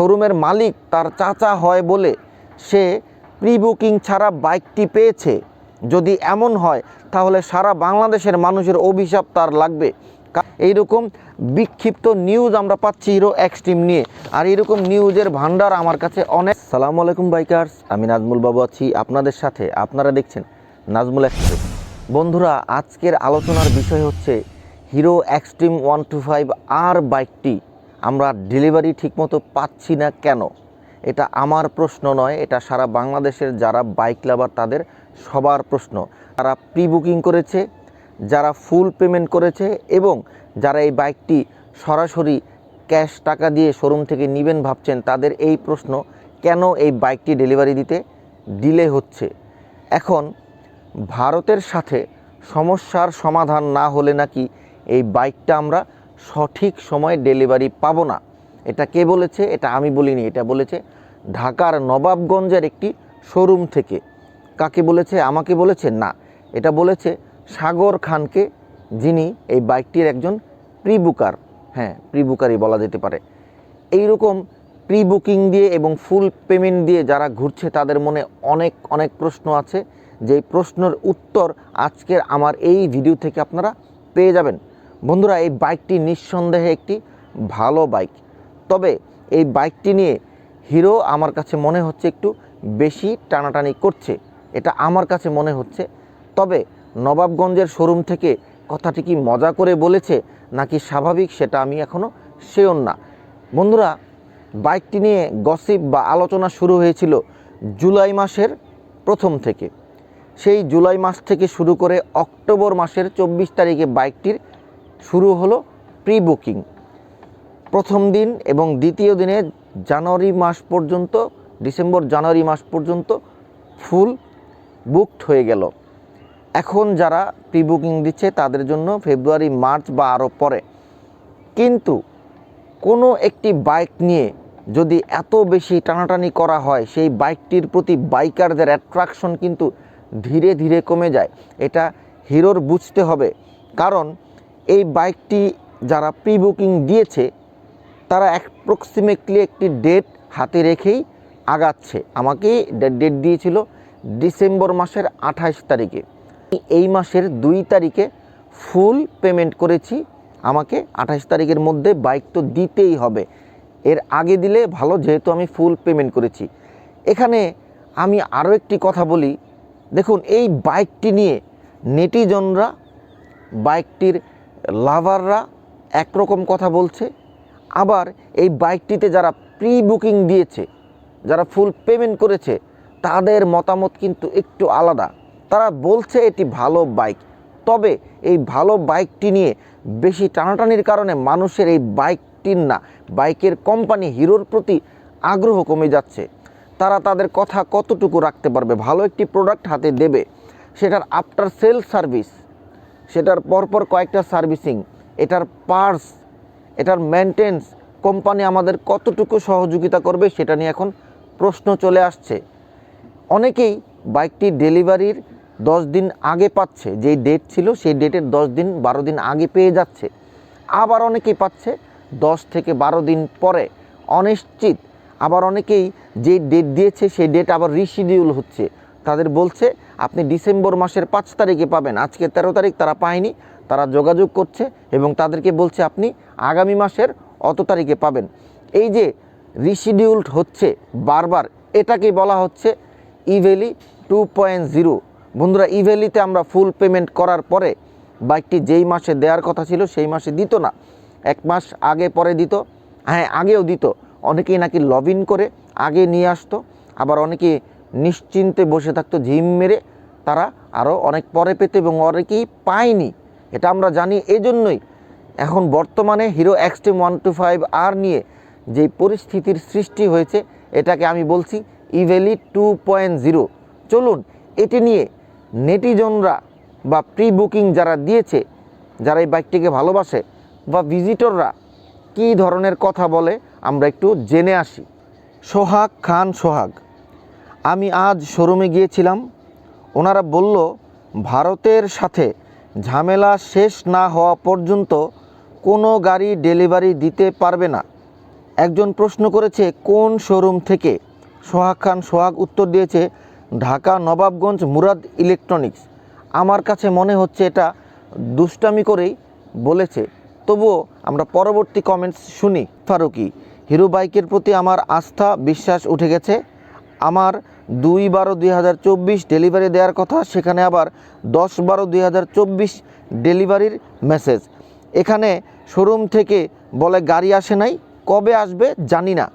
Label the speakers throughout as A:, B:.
A: শোরুমের মালিক তার চাচা হয় বলে সে প্রি বুকিং ছাড়া বাইকটি পেয়েছে। যদি এমন হয়, তাহলে সারা বাংলাদেশের মানুষের অভিশাপ তার লাগবে। এইরকম বিক্ষিপ্ত নিউজ আমরা পাচ্ছি হিরো এক্সট্রিম নিয়ে। আর এরকম নিউজের ভান্ডার আমার কাছে অনেক সালাম আলাইকুম, বাইকার্স। আমি নাজমুল বাবু আছি আপনাদের সাথে। আপনারা দেখছেন নাজমুল এক্সপ্রেস বন্ধুরা, আজকের আলোচনার বিষয় হচ্ছে Hero Xtreme one two five R বাইকটি। আমরা ডেলিভারি ঠিকমতো পাচ্ছি না কেন? এটা আমার প্রশ্ন নয়, এটা সারা বাংলাদেশের যারা বাইক লাভার তাদের সবার প্রশ্ন। তারা প্রি বুকিং করেছে, যারা ফুল পেমেন্ট করেছে এবং যারা এই বাইকটি সরাসরি ক্যাশ টাকা দিয়ে শোরুম থেকে নেবেন ভাবছেন, তাদের এই প্রশ্ন, কেন এই বাইকটি ডেলিভারি দিতে ডিলে হচ্ছে? এখন, ভারতের সাথে সমস্যার সমাধান না হলে নাকি এই বাইকটা আমরা সঠিক সময়ে ডেলিভারি পাবো না। এটা কে বলেছে? এটা আমি বলিনি, এটা বলেছে ঢাকার নবাবগঞ্জের একটি শোরুম থেকে। কাকে বলেছে? আমাকে বলেছে? না। এটা বলেছে সাগর খানকে, যিনি এই বাইকটির একজন প্রি বুকার হ্যাঁ প্রি বুকারই বলা যেতে পারে। এই রকম প্রি বুকিং দিয়ে এবং ফুল পেমেন্ট দিয়ে যারা ঘুরছে, তাদের মনে অনেক অনেক প্রশ্ন আছে। যেই প্রশ্নের উত্তর আজকের আমার এই ভিডিও থেকে আপনারা পেয়ে যাবেন। বন্ধুরা, এই বাইকটি নিঃসন্দেহে একটি ভালো বাইক। তবে এই বাইকটি নিয়ে হিরো আমার কাছে মনে হচ্ছে একটু বেশি টানাটানি করছে। এটা আমার কাছে মনে হচ্ছে। তবে নবাবগঞ্জের শোরুম থেকে কথাটি কি মজা করে বলেছে নাকি স্বাভাবিক সেটা আমি এখনও শিওর না। বন্ধুরা, বাইকটি নিয়ে গসিপ বা আলোচনা শুরু হয়েছিল জুলাই মাসের প্রথম থেকে। সেই জুলাই মাস থেকে শুরু করে অক্টোবর মাসের চব্বিশ তারিখে বাইকটির শুরু হলো প্রি বুকিং প্রথম দিন এবং দ্বিতীয় দিনে জানুয়ারি মাস পর্যন্ত, ডিসেম্বর জানুয়ারি মাস পর্যন্ত ফুল বুকড হয়ে গেল। এখন যারা প্রি বুকিং দিচ্ছে, তাদের জন্য ফেব্রুয়ারি মার্চ বা আরও পরে। কিন্তু কোনো একটি বাইক নিয়ে যদি এত বেশি টানাটানি করা হয়, সেই বাইকটির প্রতি বাইকারদের অ্যাট্রাকশন কিন্তু ধীরে ধীরে কমে যায়। এটা হিরোর বুঝতে হবে। কারণ এই বাইকটি যারা প্রি বুকিং দিয়েছে, তারা অ্যাপ্রক্সিমেটলি একটি ডেট হাতে রেখেই আগাচ্ছে। আমাকে ডেট দিয়েছিল ডিসেম্বর মাসের আঠাশ তারিখে। এই মাসের দুই তারিখে ফুল পেমেন্ট করেছি। আমাকে আঠাশ তারিখের মধ্যে বাইক তো দিতেই হবে। এর আগে দিলে ভালো, যেহেতু আমি ফুল পেমেন্ট করেছি। এখানে আমি আরও একটি কথা বলি। দেখুন, এই বাইকটি নিয়ে নেটিজনরা বাইকটির লাভাররা একরকম কথা বলছে। আবার এই বাইকটিতে যারা প্রি বুকিং দিয়েছে, যারা ফুল পেমেন্ট করেছে, তাদের মতামত কিন্তু একটু আলাদা। তারা বলছে এটি ভালো বাইক তবে এই ভালো বাইকটি নিয়ে বেশি টানাটানির কারণে মানুষের এই বাইকটির না বাইকের কোম্পানি হিরোর প্রতি আগ্রহ কমে যাচ্ছে। তারা তাদের কথা কতটুকু রাখতে পারবে? ভালো একটি প্রোডাক্ট হাতে দেবে। সেটার আফটার সেল সার্ভিস সেটার পরপর কয়েকটা সার্ভিসিং, এটার পার্স এটার মেনটেন্স কোম্পানি আমাদের কতটুকু সহযোগিতা করবে সেটা নিয়ে এখন প্রশ্ন চলে আসছে। অনেকেই বাইকটি ডেলিভারির দশ দিন আগে পাচ্ছে, যেই ডেট ছিল সেই ডেটের দশ দিন, বারো দিন আগে পেয়ে যাচ্ছে। আবার অনেকেই পাচ্ছে দশ থেকে বারো দিন পরে, অনিশ্চিত। আবার অনেকেই যে ডেট দিয়েছে সেই ডেট আবার রিশিডিউল হচ্ছে। তাদের বলছে আপনি ডিসেম্বর মাসের পাঁচ তারিখে পাবেন। আজকে তেরো তারিখ তারা পায়নি, তারা যোগাযোগ করছে এবং তাদেরকে বলছে আপনি আগামী মাসের অত তারিখে পাবেন। এই যে রিশিডিউলড হচ্ছে বারবার এটাকে বলা হচ্ছে ইভেলি টু পয়েন্ট জিরো। বন্ধুরা, ইভেলিতে আমরা ফুল পেমেন্ট করার পরে বাইকটি যেই মাসে দেওয়ার কথা ছিল সেই মাসে দিত না। এক মাস আগে পরে দিত হ্যাঁ আগেও দিত। অনেকেই নাকি লগ করে আগে নিয়ে আসতো, আবার অনেকে নিশ্চিন্তে বসে থাকতো, ঝিম মেরে তারা আরও অনেক পরে পেতে এবং অনেকেই পায়নি। এটা আমরা জানি এজন্যই। এখন বর্তমানে Hero Xtreme one two five R নিয়ে যেই পরিস্থিতির সৃষ্টি হয়েছে, এটাকে আমি বলছি ইভেলি টু পয়েন্ট জিরো চলুন, এটি নিয়ে নেটিজনরা বা প্রি বুকিং যারা দিয়েছে, যারা এই বাইকটিকে ভালোবাসে বা ভিজিটররা কী ধরনের কথা বলে, আমরা একটু জেনে আসি। সোহাগ খান সোহাগ। আমি আজ শোরুমে গিয়েছিলাম। ওনারা বলল, ভারতের সাথে ঝামেলা শেষ না হওয়া পর্যন্ত কোনো গাড়ি ডেলিভারি দিতে পারবে না। একজন প্রশ্ন করেছে, কোন শোরুম থেকে? সোহাগ খান সোহাগ উত্তর দিয়েছে, ঢাকা নবাবগঞ্জ মুরাদ ইলেকট্রনিক্স। আমার কাছে মনে হচ্ছে এটা দুষ্টামি করেই বলেছে। তবুও আমরা পরবর্তী কমেন্টস শুনি। ফারুকি, হিরো বাইকের প্রতি আমার আস্থা, বিশ্বাস উঠে গেছে। আমার দুই বারো দুই হাজার চব্বিশ ডেলিভারি দেওয়ার কথা, সেখানে আবার দশ বারো দুই হাজার চব্বিশ ডেলিভারির মেসেজ এখানে শোরুম থেকে বলে গাড়ি আসে নাই, কবে আসবে জানি না।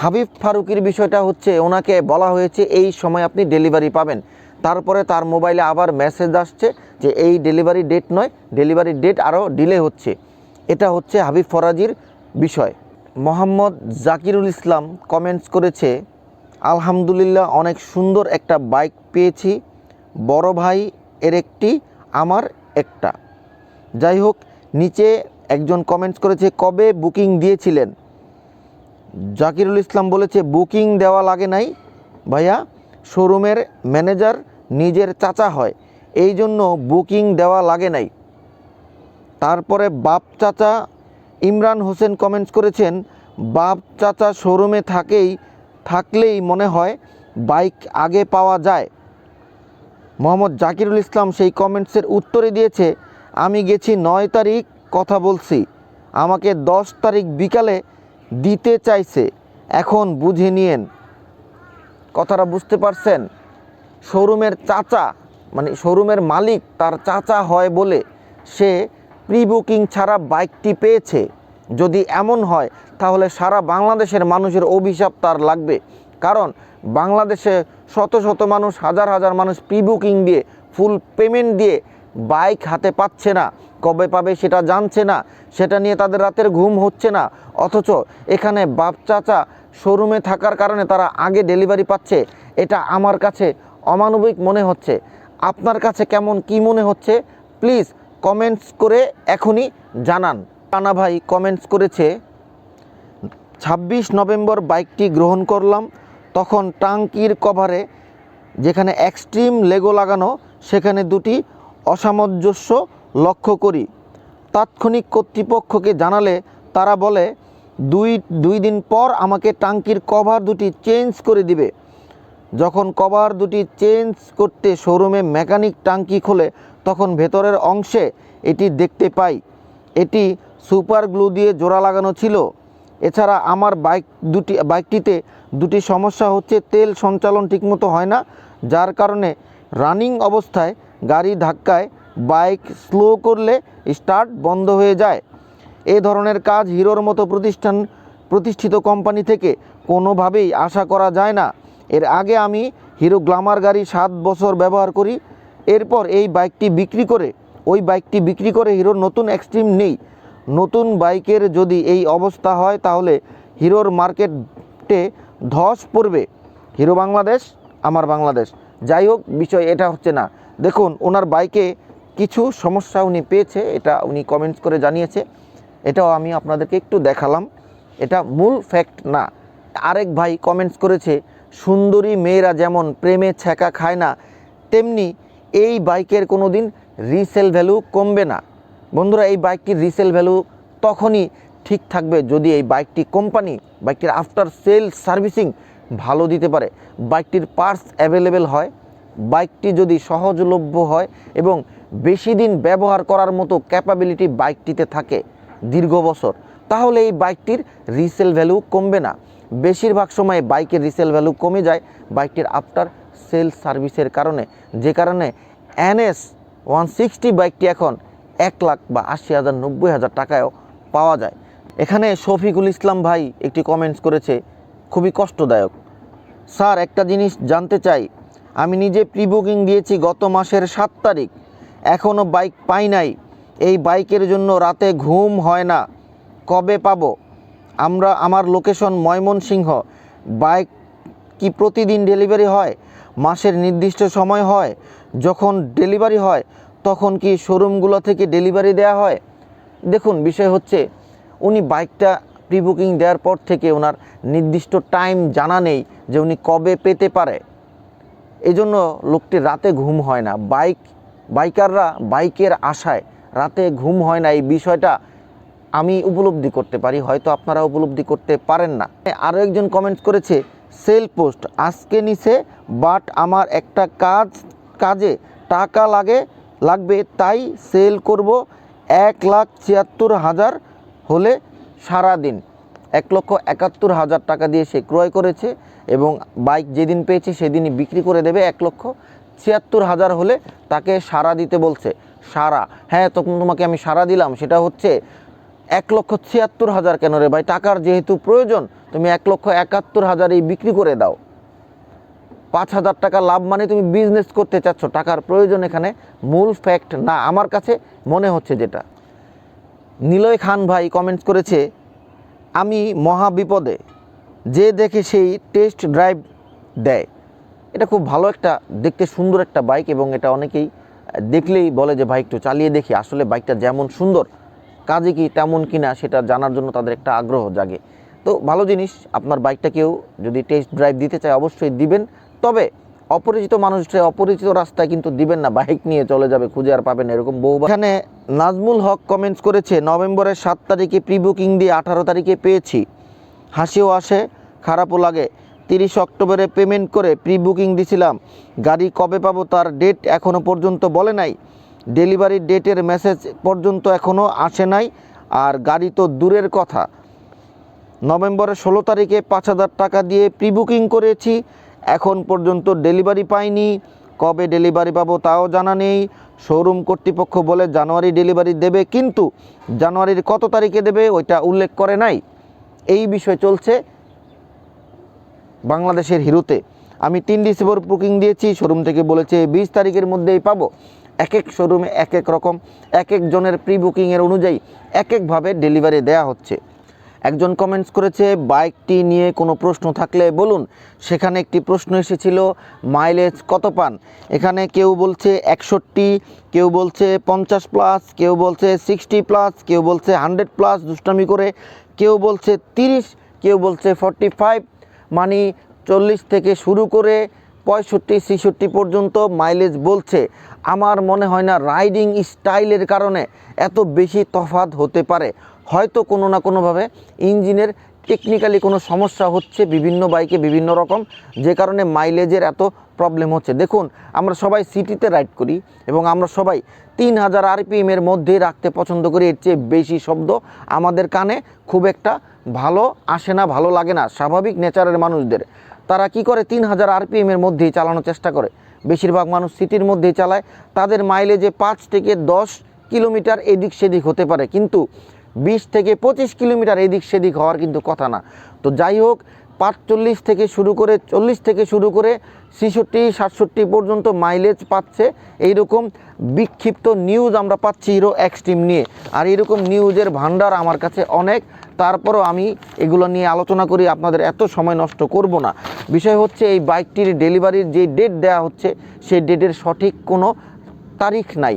A: হাবিব ফারুকির বিষয়টা হচ্ছে, ওনাকে বলা হয়েছে এই সময় আপনি ডেলিভারি পাবেন। তারপরে তার মোবাইলে আবার মেসেজ আসছে যে এই ডেলিভারি ডেট নয় ডেলিভারি ডেট আরও ডিলে হচ্ছে। এটা হচ্ছে হাবিব ফরাজির বিষয়। মোহাম্মদ জাকিরুল ইসলাম কমেন্টস করেছে আলহামদুলিল্লাহ অনেক সুন্দর একটা বাইক পেয়েছি। বড় ভাই এর একটি, আমার একটা। যাই হোক, নিচে একজন কমেন্টস করেছে, কবে বুকিং দিয়েছিলেন? জাকিরুল ইসলাম বলেছে, বুকিং দেওয়া লাগে নাই ভাইয়া। শোরুমের ম্যানেজার নিজের চাচা হয় এই জন্য বুকিং দেওয়া লাগে নাই। তারপরে বাপ চাচা ইমরান হোসেন কমেন্টস করেছেন, বাপ চাচা শোরুমে থাকেই থাকলেই মনে হয় বাইক আগে পাওয়া যায়। মোহাম্মদ জাকিরুল ইসলাম সেই কমেন্টসের উত্তরে দিয়েছে, আমি গেছি নয় তারিখ, কথা বলছি। আমাকে দশ তারিখ বিকালে দিতে চাইছে। এখন বুঝে নিয়েন। কথাটা বুঝতে পারছেন? শোরুমের চাচা মানে শোরুমের মালিক তার চাচা হয় বলে সে প্রি বুকিং ছাড়া বাইকটি পেয়েছে। যদি এমন হয়, তাহলে সারা বাংলাদেশের মানুষের অভিশাপ তার লাগবে। কারণ বাংলাদেশে শত শত মানুষ, হাজার হাজার মানুষ প্রি বুকিং দিয়ে, ফুল পেমেন্ট দিয়ে বাইক হাতে পাচ্ছে না। কবে পাবে সেটা জানছে না। সেটা নিয়ে তাদের রাতের ঘুম হচ্ছে না। অথচ এখানে বাপ চাচা শোরুমে থাকার কারণে তারা আগে ডেলিভারি পাচ্ছে। এটা আমার কাছে অমানবিক মনে হচ্ছে। আপনার কাছে কেমন কি মনে হচ্ছে? প্লিজ কমেন্টস করে এখনই জানান। রানা ভাই কমেন্টস করেছে, ছাব্বিশ নভেম্বর বাইকটি গ্রহণ করলাম, তখন টাঙ্কির কভারে যেখানে এক্সট্রিম লেগো লাগানো, সেখানে দুটি অসামঞ্জস্য লক্ষ্য করি। তাৎক্ষণিক কর্তৃপক্ষকে জানালে তারা বলে, দুই দুই দিন পর আমাকে টাঙ্কির কভার দুটি চেঞ্জ করে দিবে। যখন কভার দুটি চেঞ্জ করতে শোরুমে মেকানিক টাঙ্কি খোলে, তখন ভেতরের অংশে এটি দেখতে পাই। এটি সুপার গ্লু দিয়ে জোড়া লাগানো ছিল। এছাড়া আমার বাইক দুটি, বাইকটিতে দুটি সমস্যা হচ্ছে তেল সঞ্চালন ঠিকমতো হয় না, যার কারণে রানিং অবস্থায় গাড়ি ধাক্কায় বাইক স্লো করলে স্টার্ট বন্ধ হয়ে যায়। এ ধরনের কাজ হিরোর মতো প্রতিষ্ঠান, প্রতিষ্ঠিত কোম্পানি থেকে কোনোভাবেই আশা করা যায় না। এর আগে আমি হিরো গ্লামার গাড়ি সাত বছর ব্যবহার করি। এরপর এই বাইকটি বিক্রি করে, ওই বাইকটি বিক্রি করে হিরোর নতুন এক্সট্রিম নেই। নতুন বাইকের যদি এই অবস্থা হয়, তাহলে হিরোর মার্কেটে ধস পড়বে। হিরো বাংলাদেশ, আমার বাংলাদেশ। যাই হোক, বিষয় এটা হচ্ছে না। দেখুন, ওনার বাইকে কিছু সমস্যা উনি পেয়েছে, এটা উনি কমেন্টস করে জানিয়েছে। এটাও আমি আপনাদেরকে একটু দেখালাম। এটা মূল ফ্যাক্ট না। আরেক ভাই কমেন্টস করেছে, সুন্দরী মেয়েরা যেমন প্রেমে ছ্যাঁকা খায় না, তেমনি এই বাইকের কোনো দিন রিসেল ভ্যালু কমবে না। বন্ধুরা, এই বাইকটির রিসেল ভ্যালু তখনই ঠিক থাকবে যদি এই বাইকটি কোম্পানি বাইকটির আফটার সেল সার্ভিসিং ভালো দিতে পারে। বাইকটির পার্টস অ্যাভেলেবেল হয়, বাইকটি যদি সহজলভ্য হয় এবং বেশি দিন ব্যবহার করার মতো ক্যাপাবিলিটি বাইকটিতে থাকে দীর্ঘ বছর, তাহলে এই বাইকটির রিসেল ভ্যালু কমবে না। বেশিরভাগ সময় বাইকের রিসেল ভ্যালু কমে যায় বাইকটির আফটার সেল সার্ভিসের কারণে। যে কারণে এনএস ওয়ান সিক্সটি বাইকটি এখন এক লাখ বা আশি হাজার, নব্বই হাজার টাকায়ও পাওয়া যায়। এখানে শফিকুল ইসলাম ভাই একটি কমেন্টস করেছে, খুবই কষ্টদায়ক। স্যার, একটা জিনিস জানতে চাই। আমি নিজে প্রি বুকিং দিয়েছি গত মাসের সাত তারিখ। এখনও বাইক পাই নাই। এই বাইকের জন্য রাতে ঘুম হয় না। কবে পাবো? আমরা, আমার লোকেশন ময়মনসিংহ। বাইক কি প্রতিদিন ডেলিভারি হয়? মাসের নির্দিষ্ট সময় হয়? যখন ডেলিভারি হয় তখন কি শোরুমগুলো থেকে ডেলিভারি দেওয়া হয়? দেখুন, বিষয় হচ্ছে উনি বাইকটা প্রি বুকিং দেওয়ার পর থেকে ওনার নির্দিষ্ট টাইম জানা নেই যে উনি কবে পেতে পারে। এই জন্য লোকটির রাতে ঘুম হয় না। বাইক, বাইকাররা বাইকের আশায় রাতে ঘুম হয় না। এই বিষয়টা আমি উপলব্ধি করতে পারি, হয়তো আপনারা উপলব্ধি করতে পারেন না। আরও একজন কমেন্টস করেছে, সেল পোস্ট, আজকে নিছে বাট আমার একটা কাজ, কাজে টাকা লাগে লাগবে, তাই সেল করব এক লাখ ছিয়াত্তর হাজার হলে সারা দিন এক লক্ষ একাত্তর হাজার টাকা দিয়ে সে ক্রয় করেছে এবং বাইক যেদিন পেয়েছে সেদিনই বিক্রি করে দেবে এক লক্ষ ছিয়াত্তর হাজার হলে তাকে সারা দিতে বলছে। সারা হ্যাঁ তখন তোমাকে আমি সারা দিলাম। সেটা হচ্ছে এক লক্ষ ছিয়াত্তর হাজার কেন রে ভাই? টাকার যেহেতু প্রয়োজন, তুমি এক লক্ষ একাত্তর হাজারেই বিক্রি করে দাও। পাঁচ হাজার টাকা লাভ মানে তুমি বিজনেস করতে চাচ্ছ। টাকার প্রয়োজন এখানে মূল ফ্যাক্ট না। আমার কাছে মনে হচ্ছে যেটা। নিলয় খান ভাই কমেন্টস করেছে, আমি মহা বিপদে যে দেখে সেই টেস্ট ড্রাইভ দেয়। এটা খুব ভালো একটা, দেখতে সুন্দর একটা বাইক এবং এটা অনেকেই দেখলেই বলে যে, ভাই, একটু চালিয়ে দেখি। আসলে বাইকটা যেমন সুন্দর, কাজে কি তেমন কি না সেটা জানার জন্য তাদের একটা আগ্রহ জাগে। তো ভালো জিনিস, আপনার বাইকটাকেও যদি টেস্ট ড্রাইভ দিতে চায়, অবশ্যই দিবেন। তবে অপরিচিত মানুষকে অপরিচিত রাস্তায় কিন্তু দিবেন না, বাইক নিয়ে চলে যাবে, খুঁজে আর পাবেন এরকম বহু এখানে নাজমুল হক কমেন্টস করেছে, নভেম্বরের সাত তারিখে প্রি বুকিং দিয়ে আঠারো তারিখে পেয়েছি। হাসিও আসে, খারাপও লাগে। তিরিশ অক্টোবরে পেমেন্ট করে প্রি বুকিং দিছিলাম। গাড়ি কবে পাবো তার ডেট এখনও পর্যন্ত বলে নাই। ডেলিভারির ডেটের মেসেজ পর্যন্ত এখনও আসে নাই, আর গাড়ি তো দূরের কথা। নভেম্বরের ষোলো তারিখে পাঁচ হাজার টাকা দিয়ে প্রি বুকিং করেছি। এখন পর্যন্ত ডেলিভারি পাইনি। কবে ডেলিভারি পাবো তাও জানা নেই। শোরুম কর্তৃপক্ষ বলে জানুয়ারি ডেলিভারি দেবে, কিন্তু জানুয়ারির কত তারিখে দেবে ওইটা উল্লেখ করে নাই। এই বিষয় চলছে বাংলাদেশের হিরোতে। আমি তিন ডিসেম্বর বুকিং দিয়েছি, শোরুম থেকে বলেছে বিশ তারিখের মধ্যেই পাবো। এক এক শোরুমে এক এক রকম, এক একজনের প্রি বুকিংয়ের অনুযায়ী এক একভাবে ডেলিভারি দেয়া হচ্ছে। একজন কমেন্টস করেছে, বাইকটি নিয়ে কোনো প্রশ্ন থাকলে বলুন। সেখানে একটি প্রশ্ন এসেছিল, মাইলেজ কত পান? এখানে কেউ বলছে একষট্টি, কেউ বলছে পঞ্চাশ প্লাস কেউ বলছে সিক্সটি প্লাস কেউ বলছে হান্ড্রেড প্লাস দুষ্টামি করে। কেউ বলছে তিরিশ, কেউ বলছে ফর্টি ফাইভ মানে চল্লিশ থেকে শুরু করে পঁয়ষট্টি, ছেষট্টি পর্যন্ত মাইলেজ বলছে। আমার মনে হয় না রাইডিং স্টাইলের কারণে এত বেশি তফাৎ হতে পারে। হয়তো কোনো না কোনোভাবে ইঞ্জিনের টেকনিক্যালি কোনো সমস্যা হচ্ছে বিভিন্ন বাইকে বিভিন্ন রকম, যে কারণে মাইলেজের এত প্রবলেম হচ্ছে। দেখুন, আমরা সবাই সিটিতে রাইড করি এবং আমরা সবাই তিন হাজার আরপিএমের মধ্যে রাখতে পছন্দ করি। এর চেয়ে বেশি শব্দ আমাদের কানে খুব একটা ভালো আসে না, ভালো লাগে না। স্বাভাবিক নেচারের মানুষদের। তারা কি করে? তিন হাজার আরপিএমের মধ্যেই চালানোর চেষ্টা করে। বেশিরভাগ মানুষ সিটির মধ্যেই চালায়। তাদের মাইলেজে পাঁচ থেকে দশ কিলোমিটার এদিক সেদিক হতে পারে। কিন্তু বিশ থেকে পঁচিশ কিলোমিটার এদিক সেদিক হওয়ার কিন্তু কথা না। তো যাই হোক, পাঁচচল্লিশ থেকে শুরু করে, চল্লিশ থেকে শুরু করে ছেষট্টি, সাতষট্টি পর্যন্ত মাইলেজ পাচ্ছে। এইরকম বিক্ষিপ্ত নিউজ আমরা পাচ্ছি হিরো এক্সট্রিম নিয়ে। আর এরকম নিউজের ভান্ডার আমার কাছে অনেক। তারপরও আমি এগুলো নিয়ে আলোচনা করি, আপনাদের এত সময় নষ্ট করব না। বিষয় হচ্ছে এই বাইকটির ডেলিভারির যে ডেট দেওয়া হচ্ছে, সেই ডেটের সঠিক কোনো তারিখ নাই।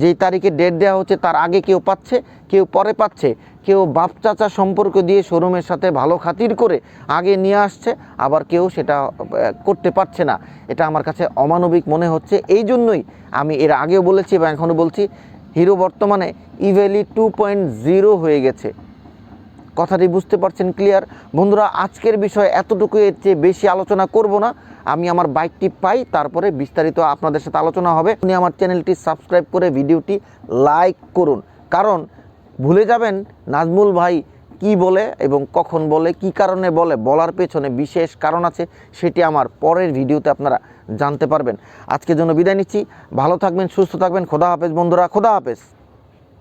A: যেই তারিখে ডেট দেওয়া হচ্ছে, তার আগে কেউ পাচ্ছে কেউ পরে পাচ্ছে, কেউ বাপ চাচা সম্পর্ক দিয়ে শোরুমের সাথে ভালো খাতির করে আগে নিয়ে আসছে, আবার কেউ সেটা করতে পারছে না। এটা আমার কাছে অমানবিক মনে হচ্ছে। এই জন্যই আমি এর আগেও বলেছি এবং এখনও বলছি, হিরো বর্তমানে ইভেলি টু পয়েন্ট জিরো হয়ে গেছে। কথাটি বুঝতে পারছেন ক্লিয়ার? বন্ধুরা, আজকের বিষয়ে এতটুকু এর চেয়ে বেশি আলোচনা করব না। আমি আমার বাইকটি পাই, তারপরে বিস্তারিত আপনাদের সাথে আলোচনা হবে। আপনি আমার চ্যানেলটি সাবস্ক্রাইব করে ভিডিওটি লাইক করুন। কারণ ভুলে যাবেন? নাজমুল ভাই কি বলে এবং কখন বলে, কি কারণে বলে, বলার পেছনে বিশেষ কারণ আছে, সেটি আমার পরের ভিডিওতে আপনারা জানতে পারবেন। আজকের জন্য বিদায় নিচ্ছি। ভালো থাকবেন, সুস্থ থাকবেন। খোদা হাফেজ বন্ধুরা, খোদা হাফেজ।